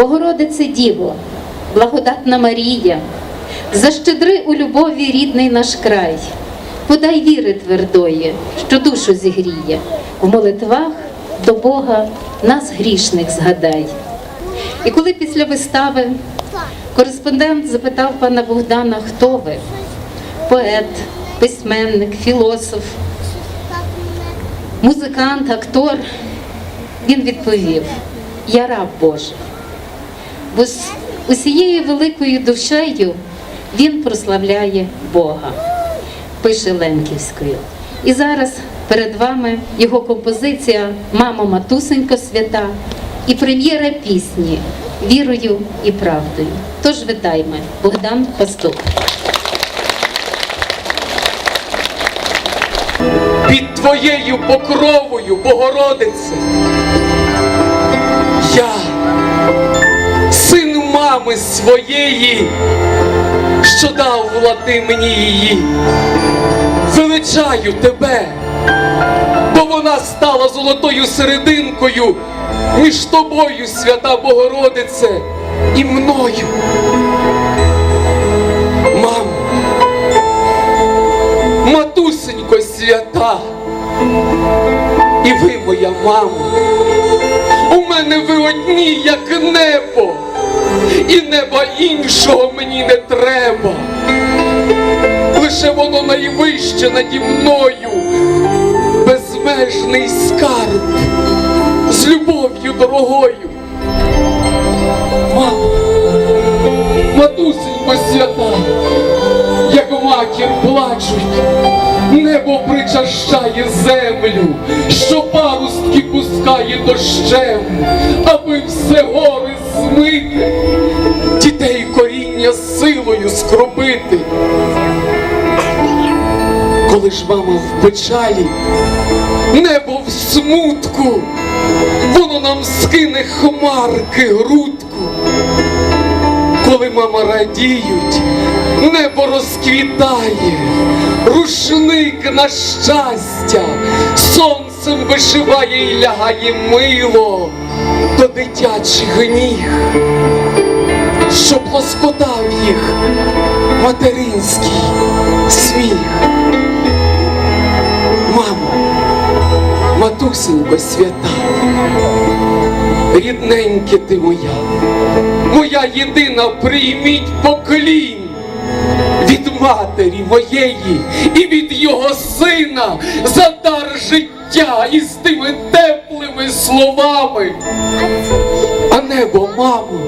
Богородице Діво, благодатна Марія, защедри у любові рідний наш край, подай віри твердої, що душу зігріє, в молитвах до Бога нас грішних згадай. І коли після вистави кореспондент запитав пана Богдана, хто ви? Поет, письменник, філософ, музикант, актор, він відповів: Я раб Божий. Бо з усією великою душею він прославляє Бога, пише Ленківською. І зараз перед вами його композиція Мамо Матусенько свята і прем'єра пісні Вірою і правдою. Тож вітаємо Богдан Пастух. під твоєю покровою, Богородице. Своєї, що дав влади мені її, величаю тебе, бо вона стала золотою серединкою між тобою, свята Богородице, і мною. Мамо, матусенько свята, і ви, моя мамо, у мене ви одні, як небо, і неба іншого мені не треба. Лише воно найвище наді мною, безмежний скарб з любов'ю дорогою. Мамо, матусенько свята, як матір плачуть, небо причащає землю, що парустки пускає дощем, аби все гори змити, дітей коріння силою скропити. Коли ж мама в печалі, небо в смутку, воно нам скине хмарки грудку. Коли мама радіють, небо розквітає, рушник на щастя, сонцем вишиває і лягає мило до дитячих ніг, щоб лоскотав їх материнський сміх. Мамо, матусенько свята, рідненьке ти моя, моя єдина прийміть поклін від матері моєї і від його сина за дар життя із тими теплими словами. А небо, мамо,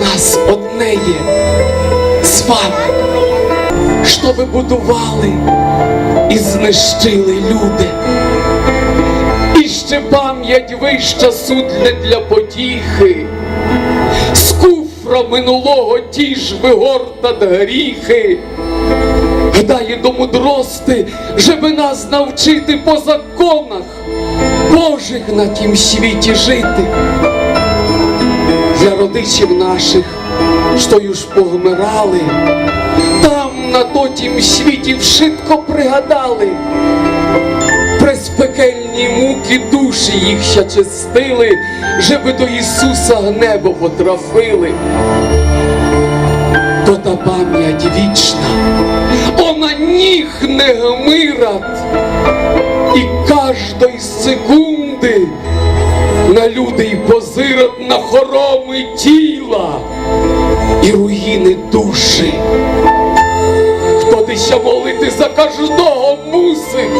нас одне є з вами, що ви будували і знищили люди. І ще пам'ять вища судне для потіхи, з куфра минулого ті ж вигортат гріхи, Гдає до мудрости, жеби нас навчити по законах Божих на тім світі жити. Для родичів наших, що ж повмирали, там на тотім світі вшитко пригадали. През пекельні муки душі їх ще чистили, Жеби до Ісуса небо потрафили. То та пам'ять вічна, она ніг не гмират, кожної секунди на людей позират на хороми тіла і руїни душі. Хто деща молити за кожного мусить,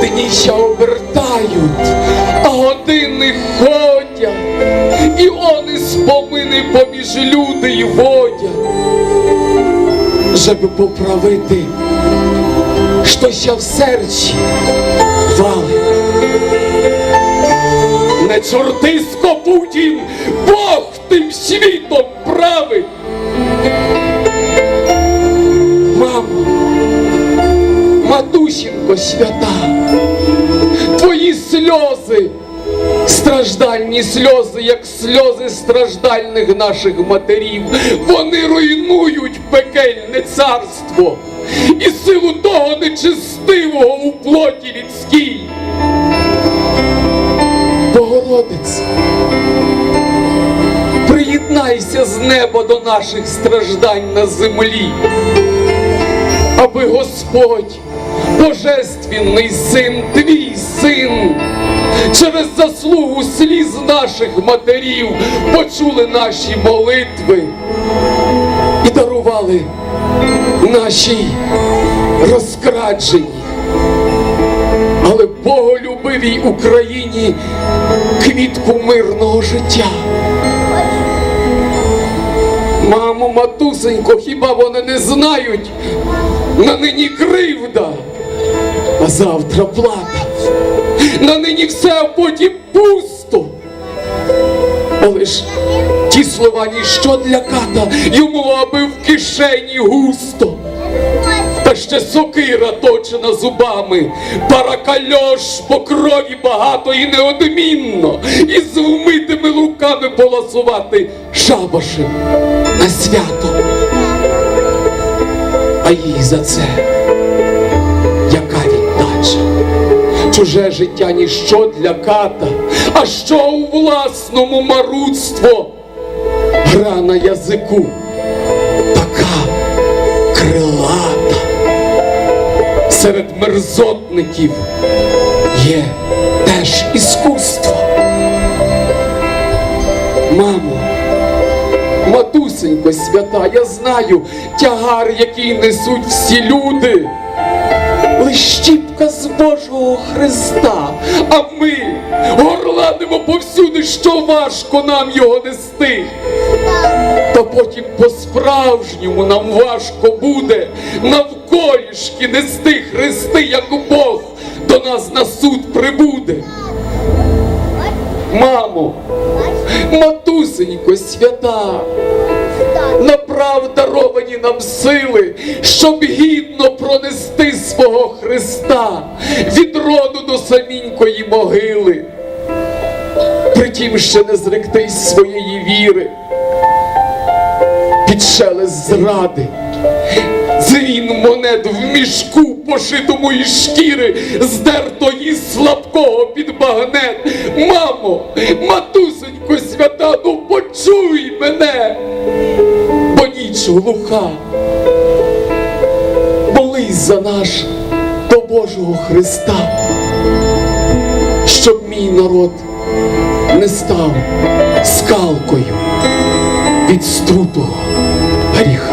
дні ще обертають, а години ходять, і вони спомини поміж люди й водять, щоб поправити, що ще в серці вали. Не чорти скопутін, Бог тим світом править. Мамо, матусінко свята, твої сльози, страждальні сльози, як сльози страждальних наших матерів, вони руйнують пекельне царство і силу того нечистивого у плоті людській. Богородице, приєднайся з неба до наших страждань на землі, аби Господь, Божественний син, твій син, через заслугу сліз наших матерів почули наші молитви і дарували нашій розкрадженій, але боголюбивій Україні квітку мирного життя. Мамо, матусенько, хіба вони не знають? На нині кривда, а завтра плата. На нині все, а потім пусто. Але ж ті слова ніщо для ката, йому аби в кишені густо. Та ще сокира точена зубами, паракальош по крові багато і неодмінно, і з вмитими руками полосувати шабашем на свято. А їй за це яка віддача? Чуже життя ніщо для ката, а що у власному марудство? Гра на язику така крилата. Серед мерзотників є теж іскусство. Мамо, матусенько свята, я знаю тягар, який несуть всі люди. Лиш горланимо повсюди, що важко нам його нести. Та потім по-справжньому нам важко буде навколішки нести хрести, як Бог до нас на суд прибуде. Мамо, матусенько свята, направ даровані нам сили, щоб гідно пронести свого Христа від роду до самінької могили. Притім ще не зректись своєї віри, під шелест зради, дзвін монет в мішку, пошитому із шкіри, здертої слабкого під багнет. Мамо, матусенько свята, ну почуй мене, бо ніч глуха. Молись за наш до Божого Христа, щоб мій народ не став скалкою від струпу гріха.